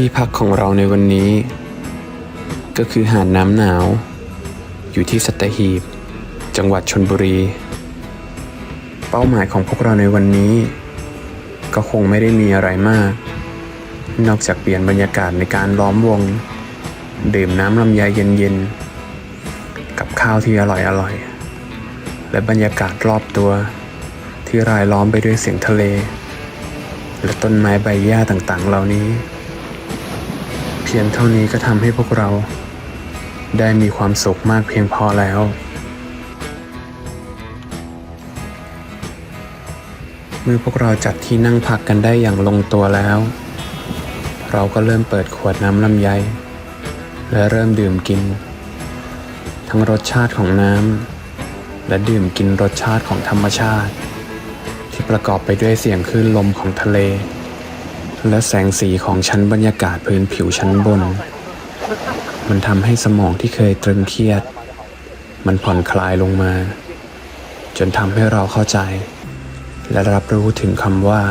ที่พักของเราในวันนี้ ก็คือหาดน้ำหนาว อยู่ที่สัตหีบ จังหวัดชนบุรี เป้าหมายของพวกเราในวันนี้ ก็คงไม่ได้มีอะไรมาก นอกจากเปลี่ยนบรรยากาศในการล้อมวง ดื่มน้ำลำไยเย็นๆ กับข้าวที่อร่อยๆ และบรรยากาศรอบตัว ที่รายล้อมไปด้วยเสียงทะเล และต้นไม้ใบหญ้าต่างๆ เหล่านี้ พียงเท่านี้ก็ทำให้พวกเรา ได้มีความสุขมากเพียงพอแล้ว เมื่อพวกเราจัดที่นั่งพักกันได้อย่างลงตัวแล้ว เราก็เริ่มเปิดขวดน้ำลำไย และเริ่มดื่มกิน ทั้งรสชาติของน้ำและดื่มกินรสชาติของธรรมชาติ ที่ประกอบไปด้วยเสียงคลื่นลมของทะเล และแสงสีของชั้นบรรยากาศพื้นผิวชั้นบน มันทำให้สมองที่เคยตรึงเครียด มันผ่อนคลายลงมา จนทำให้เราเข้าใจ และรับรู้ถึงคำว่า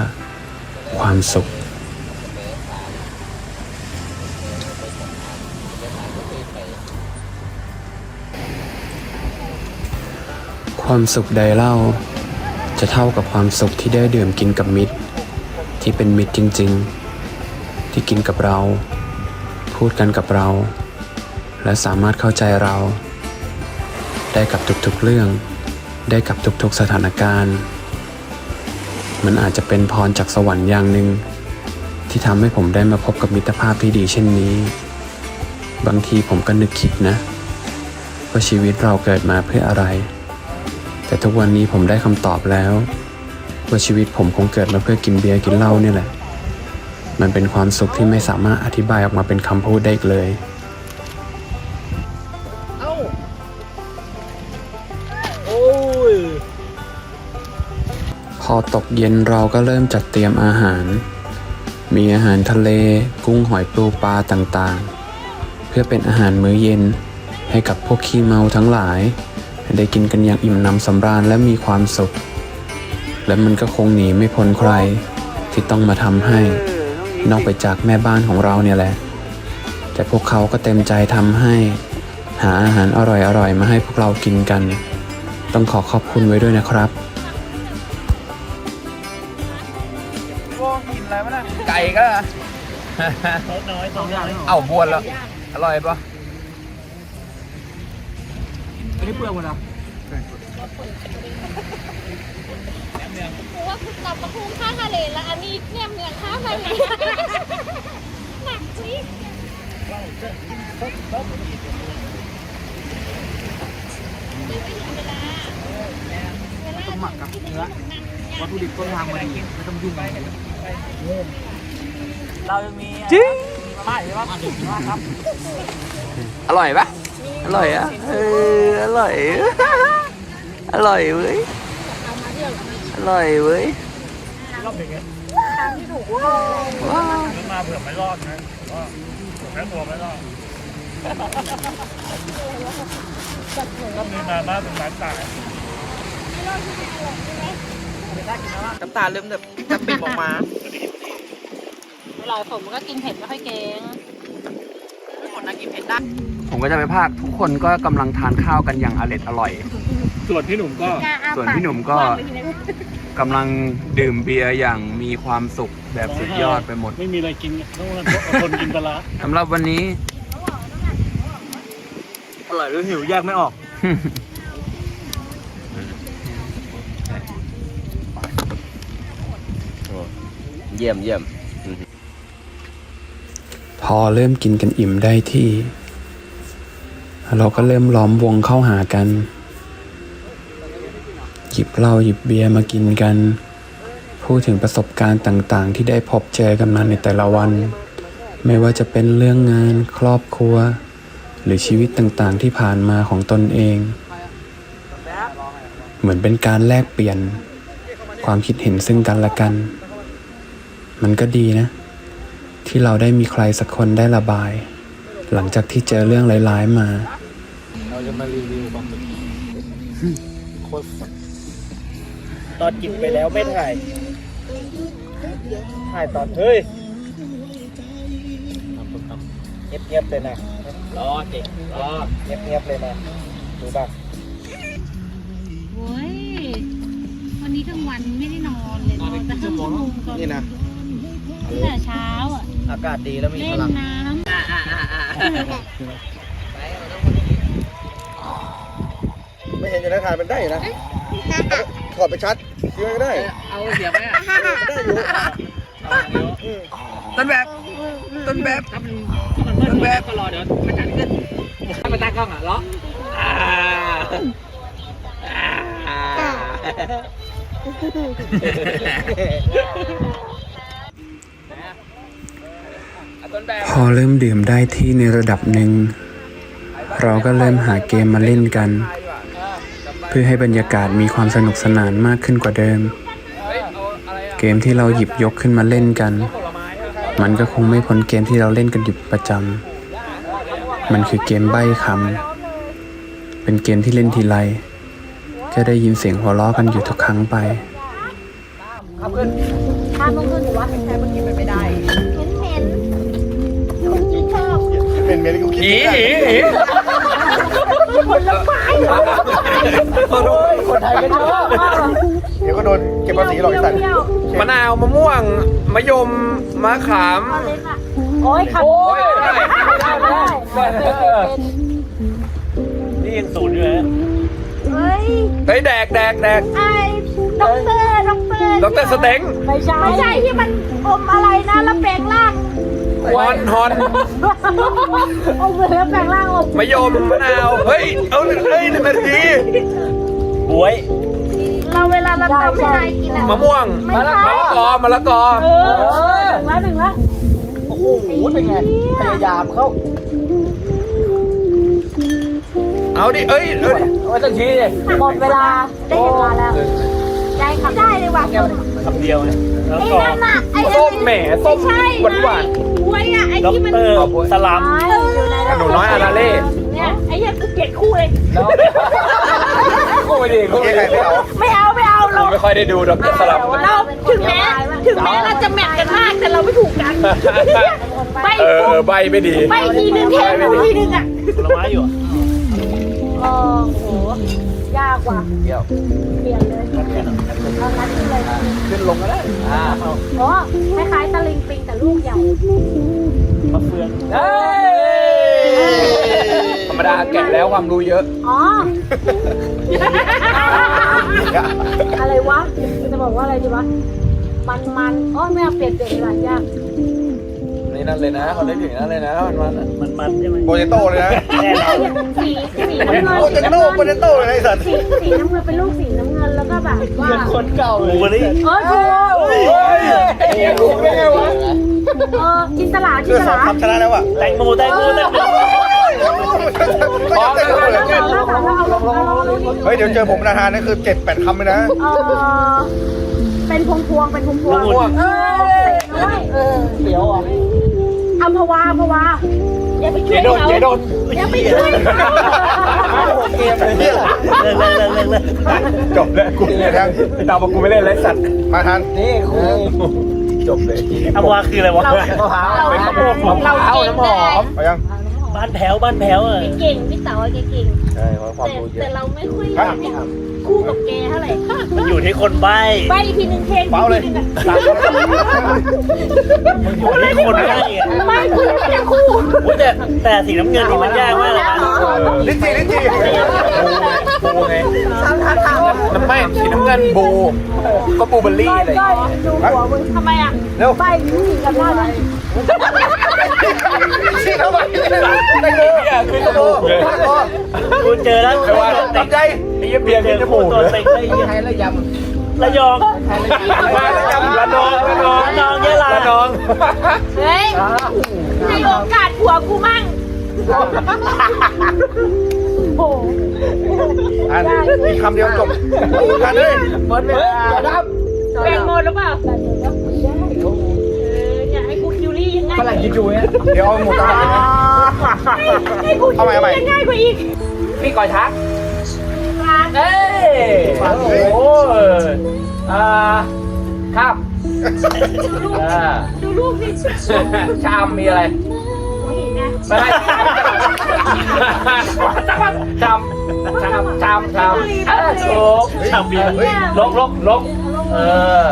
ความสุข ความสุขใดเล่า จะเท่ากับความสุขที่ได้ดื่มกินกับมิตร ที่เป็นมิตรจริง ๆ ที่กินกับเรา พูดกันกับเรา และสามารถเข้าใจเรา ได้กับทุกๆเรื่อง ได้กับทุกๆสถานการณ์ มันอาจจะเป็นพรจากสวรรค์อย่างหนึ่ง ที่ทำให้ผมได้มาพบกับมิตรภาพที่ดีเช่นนี้ บางทีผมก็นึกคิดนะว่าชีวิตเราเกิดมาเพื่ออะไร แต่ทุกวันนี้ผมได้คำตอบแล้ว ว่าชีวิตผมคงเกิดมาเพื่อกินเบียร์กินเหล้าเนี่ยแหละ มันเป็นความสุขที่ไม่สามารถอธิบายออกมาเป็นคำพูดได้อีกเลย เอ้า โอ้ย พอตกเย็นเราก็เริ่มจัดเตรียมอาหาร มีอาหารทะเล กุ้งหอยปูปลาต่างๆ เพื่อเป็นอาหารมื้อเย็นให้กับพวกขี้เมาทั้งหลาย ได้กินกันอย่างอิ่มหนำสำราญและมีความสุข และมันก็คงหนีไม่พ้นใคร ที่ต้องมาทำให้ นอกไปจากแม่บ้านของเราเนี่ยแหละ แต่พวกเขาก็เต็มใจทำให้ หาอาหารอร่อยๆ มาให้พวกเรากินกัน ต้องขอขอบคุณไว้ด้วยนะครับพวกกินอะไรวะน่ะไก่ก็ น้อยสองอย่างเอ้าบวนแล้ว อร่อยปะอันนี้เปลือกมันเหรอกูว่าคุณกลับมาคุ้มค่าทะเลแล้วอันนี้เนี่ยเมืองค่าทะเลหนักจริงต้องหมักกับเนื้อวัตถุดิบต้นทางมาดีไม่ต้องยุ่งอะไรเรายังมีจริงมาใช่ปะมาครับ อร่อยปะอร่อยอะเอออร่อย อร่อยเว้ย อร่อยเว้ยว้าวมาเผื่อไม่รอดนะก็แม่ตัวไม่รอดก็มีมาม่าเป็นร้านตายน้ำตาเริ่มแบบจะปิดออกมาหลายผมก็กินเผ็ดไม่ค่อยเก่งคนน่ากินเผ็ดได้ผมก็จะไปภาคทุกคนก็กำลังทานข้าวกันอย่างอร็ดอร่อย ส่วนพี่หนุ่มก็ส่วนพี่หนุ่มก็กำลังดื่มเบียร์อย่างมีความสุขแบบสุดยอดไปหมดไม่มีอะไรกินต้องคนกินปลาร้าสำหรับวันนี้ อร่อยหรือหิวแยกไม่ออก เยี่ยมเยี่ยม พอเริ่มกินกันอิ่มได้ที่ เราก็เริ่มล้อมวงเข้าหากัน หยิบเหล้าหยิบเบียร์มากินกัน พูดถึงประสบการณ์ต่างๆ ที่ได้พบเจอกันมาในแต่ละวัน ไม่ว่าจะเป็นเรื่องงานครอบครัว หรือชีวิตต่างๆที่ผ่านมาของตนเอง เหมือนเป็นการแลกเปลี่ยน ความคิดเห็นซึ่งกันและกัน มันก็ดีนะ ที่เราได้มีใครสักคนได้ระบาย หลังจากที่เจอเรื่องร้ายๆมา เราจะมารีวิวปลาหมึกโคตร ตอนกินไปแล้วไม่ถ่าย ถ่ายตอนเฮ้ยเงียบๆเลยนะรอเก่งรอเงียบๆเลยนะดูป่ะโอ้ย วันนี้ทั้งวันไม่ได้นอนเลยนอนแต่ห้าชั่วโมงตอนนี่นะตั้งแต่เช้าอะ อากาศดีแล้วมีเล่พนลังน้ำไม่เห็นจะได้ถ่ายมันได้อยู่นะถอดไปชัด คิดว่าก็ได้เอาเสียบไหมอะได้อยู่อืมต้นแบบ ต้นแบบต้นแบบก็รอเดี๋ยวมันจะขึ้นถ้ามันตั้งกล้องอะล้ออ่าอ่าพอเริ่มดื่มได้ที่ในระดับหนึ่ง เราก็เริ่มหาเกมมาเล่นกันเพื่อให้บรรยากาศมีความสนุกสนานมากขึ้นกว่าเดิม เกมที่เราหยิบยกขึ้นมาเล่นกัน มันก็คงไม่พ้นเกมที่เราเล่นกันอยู่ประจำมันคือเกมใบ้คำเป็นเกมที่เล่นทีไรก็ได้ยินเสียงหัวเราะกันอยู่ทุกครั้งไปข้ามต้องขึ้นหรือว่าแค่เมื่อกี้มันไม่ได้เห็นเห็นคุณจริงชอบเป็นเมย์ที่กูคิดหนีไม่ ได้หนีหนีคนไทยก็ชอบเดี๋ยวก็โดนเก็บภาษีหรอกไอ้สัตว์มะนาวมะม่วงมะยมมะขามโอ้ยขับโอ้ยได้ได้ได้นี่ยังศูนย์อยู่เลยเฮ้ยเฮ้ยแดกแดกแดกไอ้ด็อกเตอร์ด็อกเตอร์ดรสเต็งไม่ใช่ไม่ใช่ที่มันอมอะไรนะแล้วแปลงร่าง ฮอนฮอนอมเลยแล้วแปลงร่างอมมะยมมะนาว เฮ้ย เอาหนึ่งเฮ้ยหนึ่งนาทีบวยเราเวลาเราทำให้นายกินอะมะม่วงมะละกอมะละกอเออหนึ่งแล้วหนึ่งแล้วโอ้โหเป็นไงพยายามเข้าเอาดิ เอ้ยเอ้ยไว้สักทีเลยหมดเวลาได้เวลาแล้ว ได้ครับได้เลยว่ะ คำเดียวนะแล้วไอ้ก็นั่นน่ะไอ้ส้มแหมส้มใช่หวานหวานบวยอะไอ้ด็อกที่มันเตอร์สลัมอยู่ในขนมน้อยอาราเล่ เนี่ยไอ้เหี้ยกูเกลียดคู่เลย โอ้ยดิโอเคใครไม่เอาไม่เอาไม่เอาผเรามไม่ค่อยได้ดูดอกสลับ เราถึงแม้ถึงแม้เราจะแมทกันมากแต่เราไม่ถูกกันไปเออเออใบไม่ดี ไปทีนึงแทนทีนึงอะผลไม้อยู่โอ้โหยากว่ะเดี๋ยวเปลี่ยนเลยเอานัดขึ้นเลยขึ้นลงก็ได้อ่าอ๋อคล้ายๆตะลิงปิงแต่ลูกใหญ่มะเฟืองเฮ้ยธรรมดาแกะแล้วความรู้เยอะอ๋อ อะไรวะจะบอกว่าอะไรดีวะมันมันๆอ๋อไม่เอาเปลี่ยนเปลี่ยนดีกว่ายาก นี่นั่นเลยนะเขาได้ถึงนั่นเลยนะมันมันมันมันใช่ไหมโปเตโต้เลยนะแน่นอนสีสีน้ำเงินโปเตโต้โปเตโต้เลยนะไอ้สัตว์สีสีน้ำเงินเป็นลูกสีน้ำเงินแล้วก็แบบว่าเป็นคนเก่าเลยวันนี้เออถูกเฮ้ยไอ้เหี้ยรู้ได้ไงวะเออจินตลาจิเพื่นอตสองลาคำชนะแล้วอะแตงโมแตงโมแตงโมพร้อมกันเลยเอาแล้วเอาแล้วเอาแล้วเอาแล้วเอาแล้วเฮ้ยเดี๋ยวเจอผมนาธานนี่คือเจ็ดแปดคำเลยนะเออเป็นพวงพวงๆเป็นพวงพวงม่วงเออเออเดี๋ยวอะ อัมพวาอัมพวาอย่าไปช่เจวยโดนเขาเจโดนอย่าไปช่วยเขาเกมเลยเนี่ยเลิกเลิกเลิกเลิกเลิกจบแล้วกูเนี่ยทั้งพี่ตาบอกกูไม่เล่นไรสัตว์มาทันนี่กูจบเลยอาวาคืออะไรวะเราเป็นข้าวโพดมะพร้าวน้ำหอมเอายังบ้านแถวบ้านแถวเออเก่งพี่เต๋าแกเก่งใช่เพราะความแต่รู้เยแต่อะเราไม่ค่อย คู่กับแกเท่าไหร่มันอยู่ที่คนใบ้ใบทีนึงเทนเบาเลยทีนึงอะอยู่ที่คนใบ้อะไม่คู่ไม่ได้คู่อุ๊ยแต่แต่สีน้ำเงินนี่มันยากมากเลยนะลิ้นจี่ลิ้นจี่บูไงน้ำไม่สีน้ำเงินบู ก็บูเบอร์รี่อะไรก็ดูหัวมึงทำไมอะเร็ว ใบคู่กันได้ไหม ชี้ทำไมแตงโมเนี่ยคือจแตงโมมูกเลยแตงโมกูเจอแล้วแต่ว่าลำไยไอ้เหี้ยเบียร์เจเป็นอจคู่มูกตัวเลยเต็งได้ยังระยำระยองละยำระนองละนองระนองเยอะลาละนองเฮ้ยให้โอกาสผัวกูมั่งโอ้โหอันอีกคำเดียวจบทันเลยหมดเวลาครับแบ่งหมดหรือเปล่า คิวรี่ยังไงฝรั่งกินจูเนี่ยเดี๋ยวเอาหมูตาหลังนะให้กูคิวรี่ยังง่ายกว่าอีกพี่ก่อยทักร้านเอ้ยโอ้โหอ่าครับอ่าดูรูปสิชามมีอะไรหัวหินไงไปได้จำจำจำจำเออถูกชาวเบียร์เฮ้ยลกลกลกเออ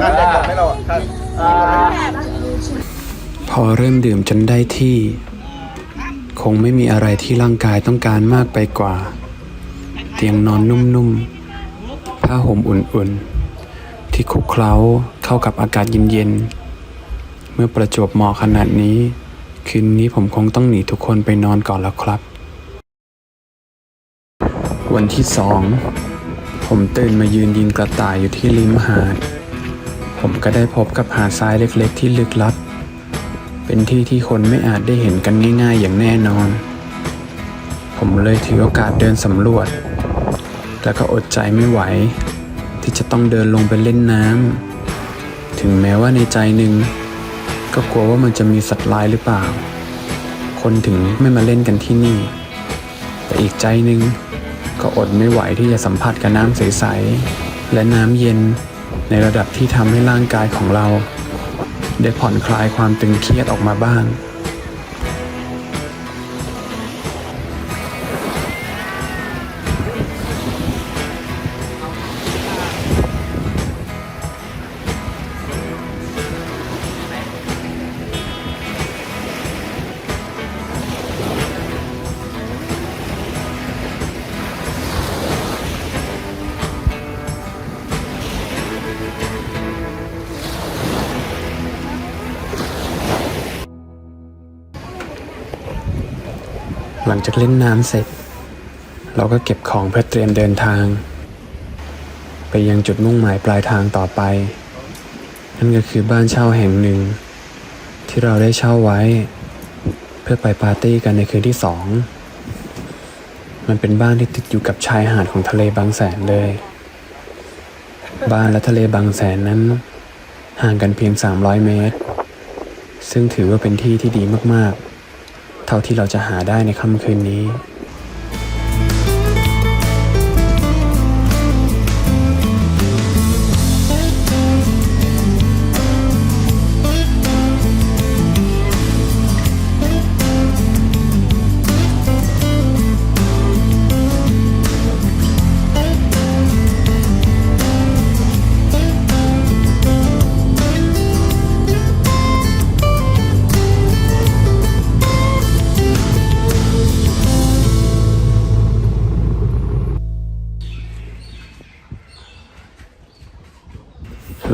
ท่านจะจับให้เราอะท่าน อ่าพอเริ่มดื่มจนได้ที่ คงไม่มีอะไรที่ร่างกายต้องการมากไปกว่า เตียงนอนนุ่มๆ ผ้าห่มอุ่นๆ ที่คลุกเคล้าเข้ากับอากาศเย็นๆ เมื่อประจวบเหมาะขนาดนี้ คืนนี้ผมคงต้องหนีทุกคนไปนอนก่อนแล้วครับ วันที่สองผมตื่นมายืนยิงกระต่ายอยู่ที่ริมหาด ผมก็ได้พบกับหาดทรายเล็กๆ ที่ลึกลับ เป็นที่ที่คนไม่อาจได้เห็นกันง่าย ๆ อย่างแน่นอน ผมเลยถือโอกาสเดินสำรวจ แล้วก็อดใจไม่ไหว ที่จะต้องเดินลงไปเล่นน้ำถึงแม้ว่าในใจหนึ่ง ก็กลัวว่ามันจะมีสัตว์ร้ายหรือเปล่า คนถึงไม่มาเล่นกันที่นี่ แต่อีกใจหนึ่งก็อดไม่ไหวที่จะสัมผัสกับน้ำใสๆและน้ำเย็นในระดับที่ทำให้ร่างกายของเรา ได้ผ่อนคลายความตึงเครียดออกมาบ้าง หลังจากเล่นน้ำเสร็จ เราก็เก็บของเพื่อเตรียมเดินทาง ไปยังจุดมุ่งหมายปลายทางต่อไป นั่นก็คือบ้านเช่าแห่งหนึ่ง ที่เราได้เช่าไว้ เพื่อไปปาร์ตี้กันในคืนที่สอง มันเป็นบ้านที่ติดอยู่กับชายหาดของทะเลบางแสนเลย บ้านและทะเลบางแสนนั้น ห่างกันเพียง 300 เมตร ซึ่งถือว่าเป็นที่ที่ดีมากๆ เท่าที่เราจะหาได้ในค่ำคืนนี้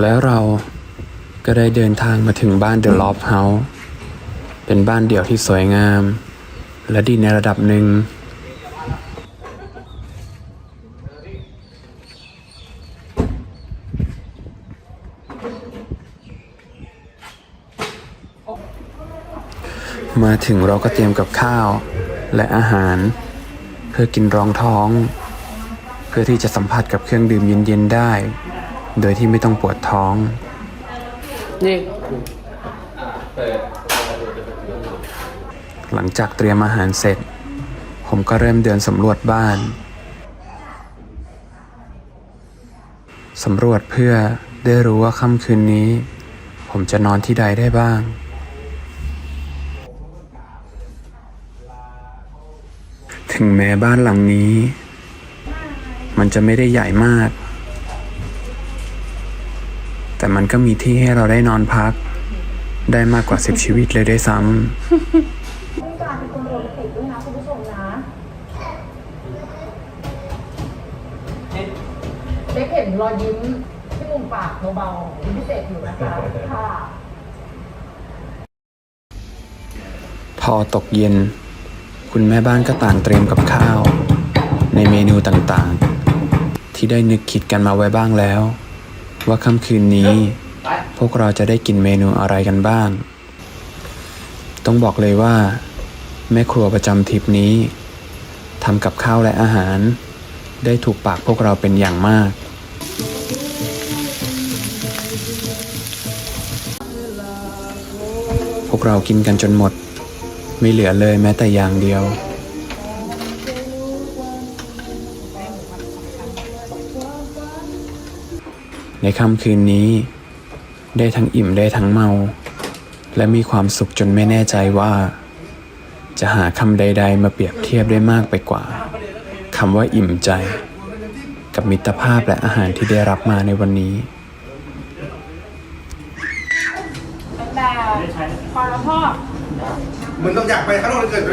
แล้วเราก็ได้เดินทางมาถึงบ้านเดอะลอฟเฮาส์เป็นบ้านเดี่ยวที่สวยงาม และดีในระดับหนึ่ง มาถึงเราก็เตรียมกับข้าวและอาหาร เพื่อกินรองท้อง เพื่อที่จะสัมผัสกับเครื่องดื่มเย็นๆได้ โดยที่ไม่ต้องปวดท้อง นี่ หลังจากเตรียมอาหารเสร็จ ผมก็เริ่มเดินสำรวจบ้าน สำรวจเพื่อได้รู้ว่าค่ำคืนนี้ ผมจะนอนที่ใดได้บ้าง ถึงแม้บ้านหลังนี้ มันจะไม่ได้ใหญ่มาก แต่มันก็มีที่ให้เราได้นอนพัก ได้มากกว่าสิบชีวิตเลยด้วยซ้ำเล็กเห็นรอยยิ้มที่มุมปากเบาๆเป็นพิเศษอยู่นะคะค่ะพอตกเย็น คุณแม่บ้านก็ต่างเตรียมกับข้าว ในเมนูต่างๆ ที่ได้นึกคิดกันมาไว้บ้างแล้ว ว่าค่ำคืนนี้ พวกเราจะได้กินเมนูอะไรกันบ้าง ต้องบอกเลยว่า แม่ครัวประจำทริปนี้ทำกับข้าวและอาหาร ได้ถูกปากพวกเราเป็นอย่างมากพวกเรากินกันจนหมด ไม่เหลือเลยแม้แต่อย่างเดียว ในค่ำคืนนี้ ได้ทั้งอิ่มได้ทั้งเมา และมีความสุขจนไม่แน่ใจว่า จะหาคำใด ๆ มาเปรียบเทียบได้มากไปกว่าคำว่าอิ่มใจ กับมิตรภาพและอาหารที่ได้รับมาในวันนี้แต่พอแล้วพ่อมึงต้องอยากไปข้างนอกเลยเกินไป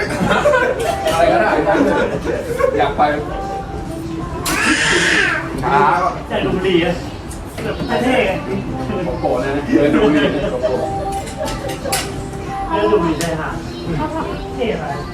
อะไรก็ได้อยากไปใจดูดีอะ เท่ๆไงโผล่เลยนะเดินดูนี่เรื่องดูดีใช่ฮะเท่อะ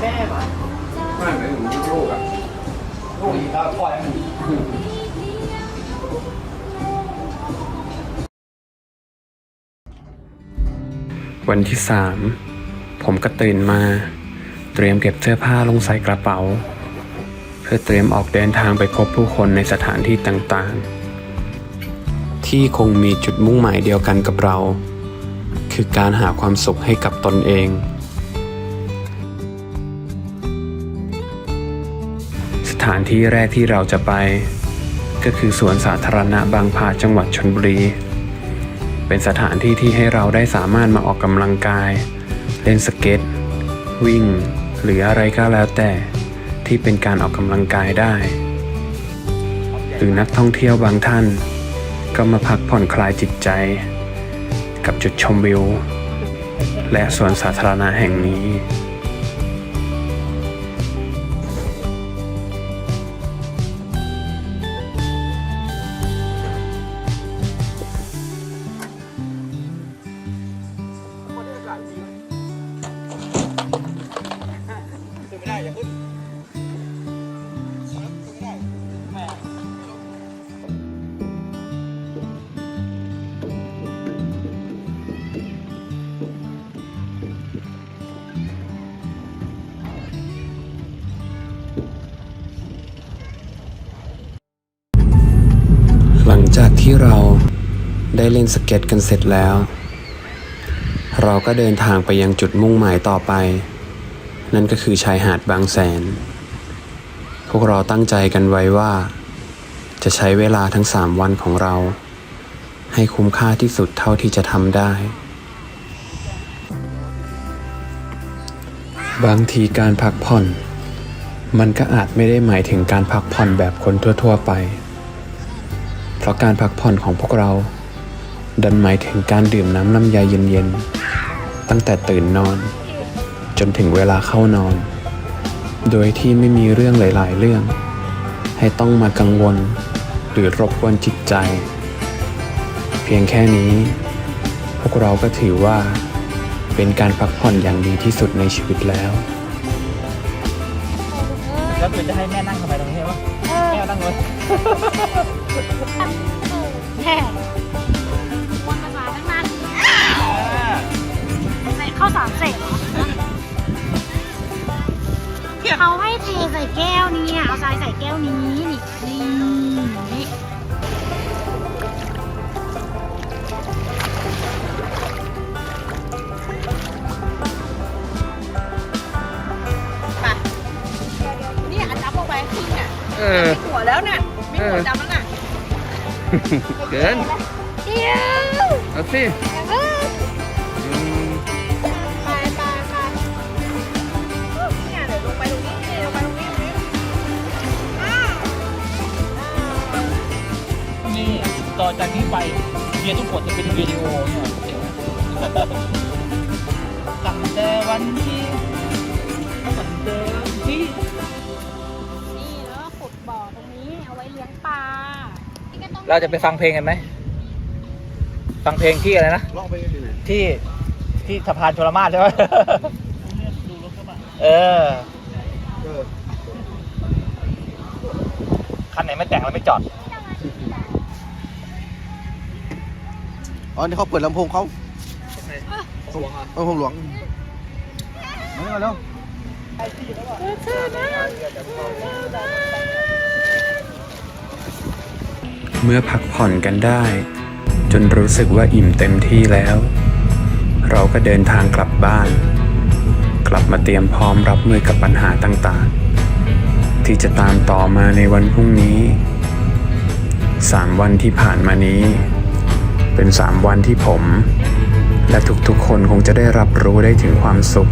แม่ป่ไม่ไม่ถึงลูกอะลูกอีกแล้วปล่อยให้มันวันที่สามผมก็ตื่นมา เตรียมเก็บเสื้อผ้าลงใส่กระเป๋า เพื่อเตรียมออกเดินทางไปพบผู้คนในสถานที่ต่างๆ ที่คงมีจุดมุ่งหมายเดียวกันกับเรา คือการหาความสุขให้กับตนเองานที่แรกที่เราจะไป ก็คือสวนสาธารณะบางพาจังหวัดชนบุรี เป็นสถานที่ที่ให้เราได้สามารถมาออกกำลังกาย เล่นสเก็ต วิ่ง หรืออะไรก็แล้วแต่ที่เป็นการออกกำลังกายได้ หรือนักท่องเที่ยวบางท่าน ก็มาพักผ่อนคลายจิตใจ กับจุดชมวิว และสวนสาธารณะแห่งนี้ ที่เราได้เล่นสเก็ตกันเสร็จแล้ว เราก็เดินทางไปยังจุดมุ่งหมายต่อไป นั่นก็คือชายหาดบางแสน พวกเราตั้งใจกันไว้ว่า จะใช้เวลาทั้งสามวันของเรา ให้คุ้มค่าที่สุดเท่าที่จะทำได้ บางทีการพักผ่อน มันก็อาจไม่ได้หมายถึงการพักผ่อนแบบคนทั่ว ๆ ไป เพราะการพักผ่อนของพวกเรา ดันหมายถึงการดื่มน้ำลำไยเย็นๆ ตั้งแต่ตื่นนอน จนถึงเวลาเข้านอน โดยที่ไม่มีเรื่องหลาย ๆ เรื่อง ให้ต้องมากังวล หรือรบกวนจิตใจ เพียงแค่นี้ พวกเราก็ถือว่า เป็นการพักผ่อนอย่างดีที่สุดในชีวิตแล้วแล้วคือจะให้แม่นั่งทำไมตรงนี้วะแม่นั่งเลย แห่วนภาษาทั้งนั้นในข้าวสามเสร็จเหรอเขาให้เทใส่แก้วนี้เอาทรายใส่แก้วนี้นี่นี่นี่นี่อันจับลงไปครึ่งอะเออ หัวแล้วเนี่ยไม่หัวจับแล้ว เกินเดี๋ยวเอาสิเอออืมไปไปไปเนี่ยเดี๋ยวลงไปตรงนี้นี่ลงไปตรงนี้ตรงนี้นี่ต่อจากนี้ไปเบียร์ทุกขวดจะเป็นวิดีโอเนี่ยตั้งแต่วันที่วันเดิมที่ นี่แล้วก็ขุดบ่อตรงนี้เอาไว้เลี้ยงปลานี่ก็ต้อง เราจะไปฟังเพลงกันไหม ฟังเพลงที่อะไรนะลองไปดูหน่อยที่ที่สะพานชลมาศใช่ไหมเออ เออคันไหนไม่แต่งเราไม่จอด อ๋อนี่เขาเปิดลำโพงเขาลำโพงหลวงมาเร็ว เมื่อพักผ่อนกันได้ จนรู้สึกว่าอิ่มเต็มที่แล้ว เราก็เดินทางกลับบ้าน กลับมาเตรียมพร้อมรับมือกับปัญหาต่างๆ ที่จะตามต่อมาในวันพรุ่งนี้สามวันที่ผ่านมานี้ เป็นสามวันที่ผม และทุกๆคนคงจะได้รับรู้ได้ถึงความสุข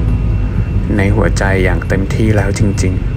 ในหัวใจอย่างเต็มที่แล้วจริง ๆ